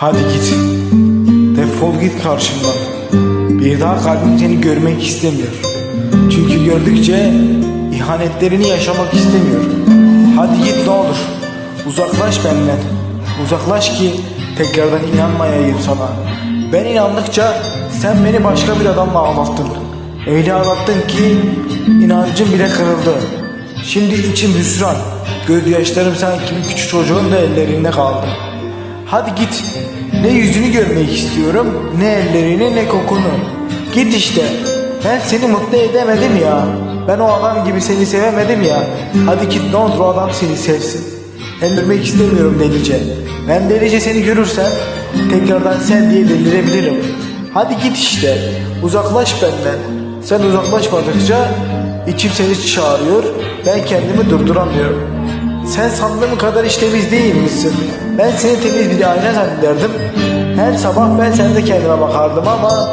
Hadi git. Defol git karşımdan. Bir daha kalbim seni görmek istemiyor. Çünkü gördükçe ihanetlerini yaşamak istemiyor. Hadi git ne olur. Uzaklaş benden. Uzaklaş ki tekrardan inanmayayım sana. Ben inandıkça sen beni başka bir adamla ağlattın. Öyle ağlattın ki inancım bile kırıldı. Şimdi içim hüsran. Gözyaşlarım sanki bir küçük çocuğun da ellerinde kaldı. Hadi git. Ne yüzünü görmek istiyorum, ne ellerini ne kokunu. Git işte. Ben seni mutlu edemedim ya. Ben o adam gibi seni sevemedim ya. Hadi git ne olur o adam seni sevsin. Öldürmek istemiyorum delice. Ben delice seni görürsem tekrardan sen diye delirebilirim. Hadi git işte. Uzaklaş benden. Sen uzaklaşmadıkça içim seni çağırıyor. Ben kendimi durduramıyorum. Sen sandığım kadar hiç temiz değil misin? Ben seni temiz bir ayna zannederdim. Her sabah ben sende kendime bakardım ama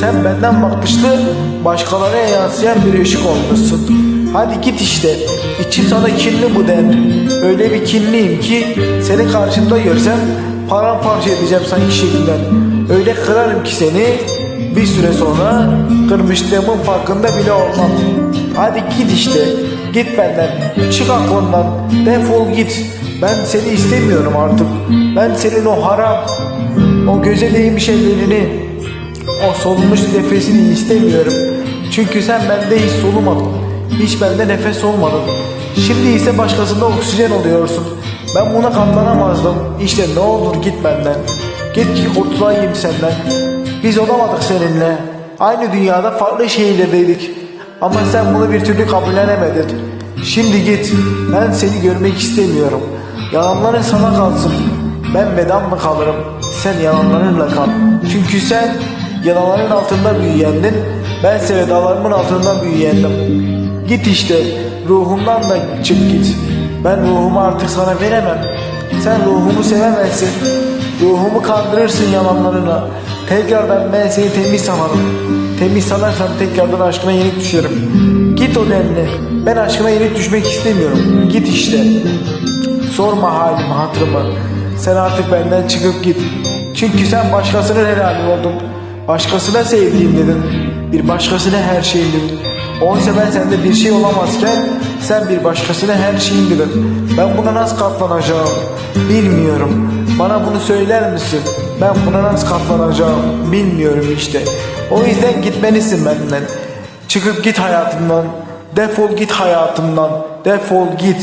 sen benden bakmıştı başkalarına yansıyan bir ışık olmuşsun. Hadi git işte. İçim sana kinli bu den. Öyle bir kinliyim ki seni karşımda görsem paramparça edeceğim sanki şekilden. Öyle kırarım ki seni bir süre sonra kırmışlığımın farkında bile olmam. Hadi git işte. Git benden. Çık aklımdan. Defol git. Ben seni istemiyorum artık. Ben senin o haram, o göze değmiş ellerini, o solmuş nefesini istemiyorum. Çünkü sen bende hiç solumadın. Hiç bende nefes olmadın. Şimdi ise başkasında oksijen oluyorsun. Ben buna katlanamazdım. İşte ne olur git benden. Git ki kurtulayım senden. Biz olamadık seninle. Aynı dünyada farklı şehirlerdeydik. Ama sen bunu bir türlü kabullenemedin. Şimdi git. Ben seni görmek istemiyorum. Yalanların sana kalsın. Ben beden mı kalırım? Sen yalanlarınla kal. Çünkü sen yalanların altında büyüyendin. Ben sevdalarımın altında büyüyendim. Git işte. Ruhumdan da çık git. Ben ruhumu artık sana veremem. Sen ruhumu sevemezsin. Ruhumu kandırırsın yalanlarına. Tekrardan ben seni temiz sanarım. Temiz sanarsam tekrardan aşkına yenik düşerim. Git o denli. Ben aşkına yenik düşmek istemiyorum. Git işte. Sorma halimi hatırımı. Sen artık benden çıkıp git. Çünkü sen başkasının helali oldun. Başkasına sevdiğim dedin. Bir başkasına her şeyim dedin. Oysa ben sende bir şey olamazken sen bir başkasına her şeyim dedin. Ben buna nasıl katlanacağım bilmiyorum. Bana bunu söyler misin? Ben buna nasıl katlanacağım bilmiyorum işte. O yüzden gitmelisin benden. Çıkıp git hayatımdan. Defol git hayatımdan. Defol git.